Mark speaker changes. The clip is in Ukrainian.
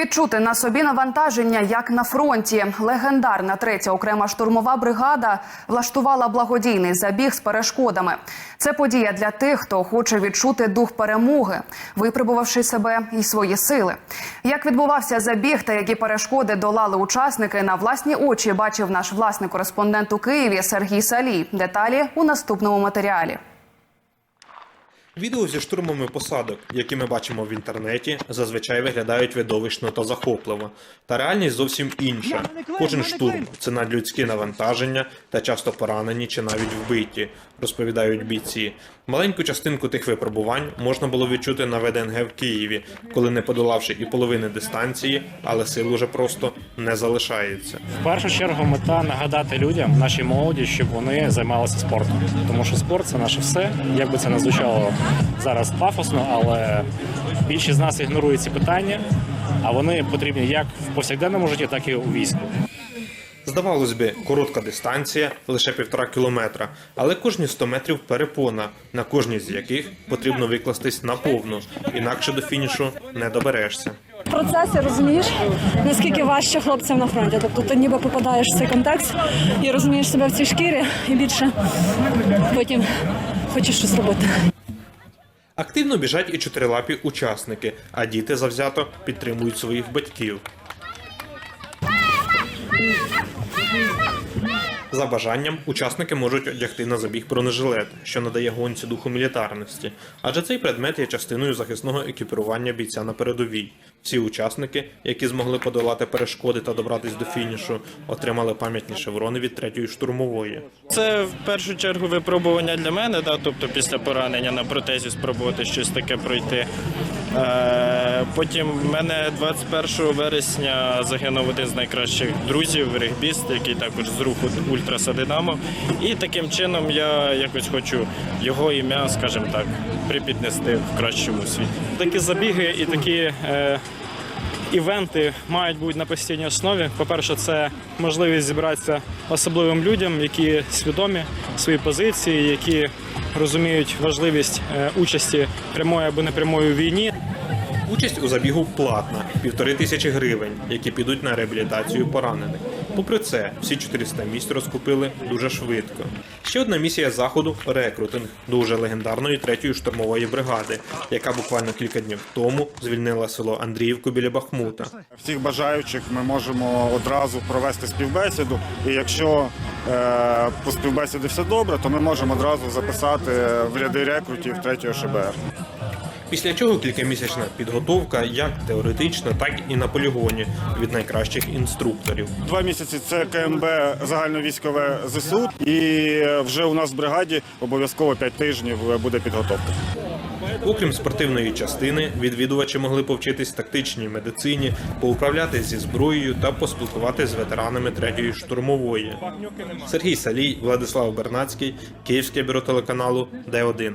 Speaker 1: Відчути на собі навантаження, як на фронті. Легендарна третя окрема штурмова бригада влаштувала благодійний забіг з перешкодами. Це подія для тих, хто хоче відчути дух перемоги, випробувавши себе і свої сили. Як відбувався забіг та які перешкоди долали учасники, на власні очі бачив наш власний кореспондент у Києві Сергій Салій. Деталі у наступному матеріалі.
Speaker 2: Відео зі штурмами посадок, які ми бачимо в інтернеті, зазвичай виглядають видовищно та захопливо. Та реальність зовсім інша. Кожен штурм це надлюдські навантаження та часто поранені чи навіть вбиті, розповідають бійці. Маленьку частинку тих випробувань можна було відчути на ВДНГ в Києві, коли не подолавши і половини дистанції, але сил уже просто не залишається.
Speaker 3: В першу чергу мета нагадати людям, нашій молоді, щоб вони займалися спортом. Тому що спорт це наше все. Як би це не звучало зараз пафосно, але більшість з нас ігнорує ці питання, а вони потрібні як в повсякденному житті, так і у війську.
Speaker 2: Здавалось би, коротка дистанція лише півтора кілометра, але кожні 100 метрів перепона, на кожній з яких потрібно викластись наповну, інакше до фінішу не доберешся.
Speaker 4: В процесі розумієш, наскільки важче хлопцям на фронті. Тобто ти ніби попадаєш в цей контекст і розумієш себе в цій шкірі, і більше потім хочеш щось робити.
Speaker 2: Активно біжать і чотирилапі учасники, а діти завзято підтримують своїх батьків. За бажанням учасники можуть одягти на забіг бронежилет, що надає гонці духу мілітарності, адже цей предмет є частиною захисного екіпірування бійця на передовій. Всі учасники, які змогли подолати перешкоди та добратись до фінішу, отримали пам'ятні шеврони від третьої штурмової.
Speaker 5: Це в першу чергу випробування для мене, да, тобто після поранення на протезі спробувати щось таке пройти. Е, потім в мене 21 вересня загинув один з найкращих друзів, регбіст, який також з руху Ультраса Динамо. І таким чином я якось хочу його ім'я, скажімо так, припіднести в кращому світі. Такі забіги і такі. Е, Івенти мають бути на постійній основі. По-перше, це можливість зібратися особливим людям, які свідомі свої позиції, які розуміють важливість е, участі прямої або непрямої війні.
Speaker 2: Участь у забігу платна півтори тисячі гривень, які підуть на реабілітацію поранених. Попри це, всі 400 місць розкупили дуже швидко. Ще одна місія заходу рекрутинг до уже легендарної третьої штурмової бригади, яка буквально кілька днів тому звільнила село Андріївку біля Бахмута.
Speaker 6: Всіх бажаючих ми можемо одразу провести співбесіду. І якщо е, по співбесіді все добре, то ми можемо одразу записати в ряди рекрутів 3 ШБР.
Speaker 2: Після чого кількамісячна підготовка як теоретично, так і на полігоні від найкращих інструкторів.
Speaker 6: Два місяці це КМБ загальновійськове ЗСУ, і вже у нас в бригаді обов'язково 5 тижнів буде підготовка.
Speaker 2: Окрім спортивної частини, відвідувачі могли повчитись тактичній медицині, поуправляти зі зброєю та поспілкуватися з ветеранами третьої штурмової. Сергій Салій, Владислав Бернацький, Київське бюро телеканалу Д1.